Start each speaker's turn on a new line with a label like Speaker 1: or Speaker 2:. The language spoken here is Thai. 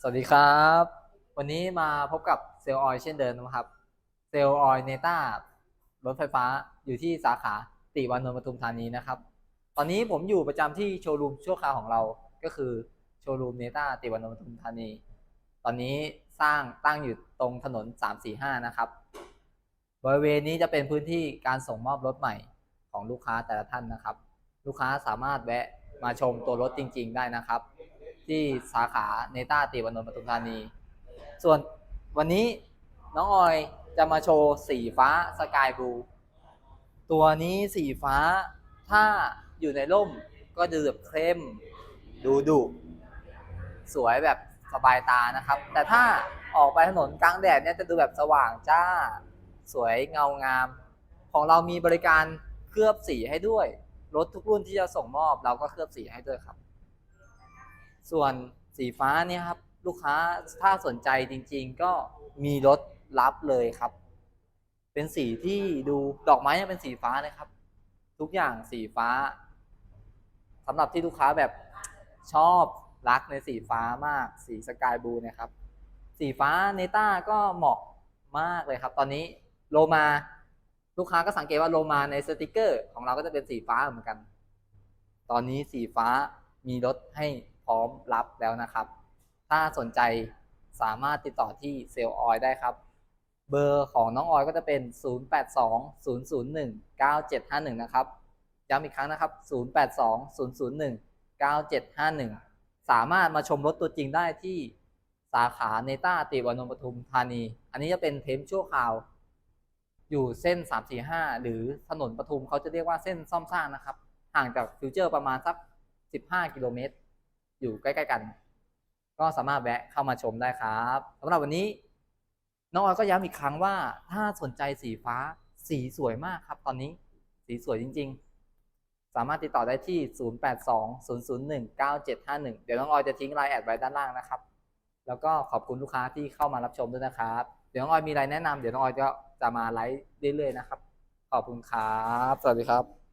Speaker 1: สวัสดีครับ วันนี้มาพบกับเซลล์ออยเช่นเดิมนะครับ เซลล์ออยเนต้ารถไฟฟ้าอยู่ที่สาขาติวานนท์ปทุมธานีนะครับ ตอนนี้ผมอยู่ประจำที่โชว์รูมชั่วคราวของเรา ก็คือโชว์รูมเนต้าติวานนท์ปทุมธานี ตอนนี้สร้างตั้งอยู่ตรงถนน 345 นะครับ บริเวณนี้จะเป็นพื้นที่การส่งมอบรถใหม่ของลูกค้าแต่ละท่านนะครับ ลูกค้าสามารถแวะมาชมตัวรถจริง ๆ ได้นะครับ ที่สาขาเนต้าติวานนท์ปทุมธานี ส่วนวันนี้น้องออยจะมาโชว์สีฟ้าสกายบลูตัวนี้สีฟ้าถ้าอยู่ในร่มก็ดูแบบเข้มดูดุสวยแบบสบายตานะครับ แต่ถ้าออกไปถนนกลางแดดเนี่ยจะดูแบบสว่างจ้าสวยเงางาม ของเรามีบริการเคลือบสีให้ด้วย รถทุกรุ่นที่จะส่งมอบเราก็เคลือบสีให้ด้วยครับ ส่วนสีฟ้าเนี่ยครับลูกค้าถ้าสนใจจริงๆ ก็มีรถรับเลยครับ เป็นสีที่ดูดอกไม้ยังเป็นสีฟ้าเลยครับ ทุกอย่างสีฟ้าสำหรับที่ลูกค้าแบบชอบรักในสีฟ้ามาก สีสกายบลูนะครับ สีฟ้าเนต้าก็เหมาะมากเลยครับ ตอนนี้โลมาลูกค้าก็สังเกตว่าโลมาในสติกเกอร์ ของเราก็จะเป็นสีฟ้าเหมือนกัน ตอนนี้สีฟ้ามีรถให้ พร้อมรับแล้วนะครับ ถ้าสนใจสามารถติดต่อที่เซลล์ออยได้ครับ เบอร์ของน้องออยก็จะเป็น 0820019751 นะครับ ย้ำอีกครั้งนะครับ 0820019751 สามารถมาชมรถตัวจริงได้ที่สาขาเนต้าติวานนท์ปทุมธานี อันนี้จะเป็นเทมชั่วคราว อยู่เส้น 345 หรือถนนปทุมเขาจะเรียกว่าเส้นซ่อมสร้างนะครับ ห่างจากฟิวเจอร์ประมาณสัก 15 กิโลเมตร อยู่ใกล้ๆกัน ก็สามารถแวะเข้ามาชมได้ครับสำหรับวันนี้น้องออยก็ย้ำอีกครั้งว่า ถ้าสนใจสีฟ้าสีสวยมากครับ ตอนนี้สีสวยจริง ๆ สามารถติดต่อได้ที่ 0820019751 เดี๋ยวน้องออยจะทิ้งไลน์แอดไว้ด้านล่างนะครับ แล้วก็ขอบคุณลูกค้าที่เข้ามารับชมด้วยนะครับ เดี๋ยวน้องออยมีอะไรแนะนำเดี๋ยวน้องออยก็จะมาไลฟ์เรื่อยๆนะครับ ขอบคุณครับ สวัสดีครับ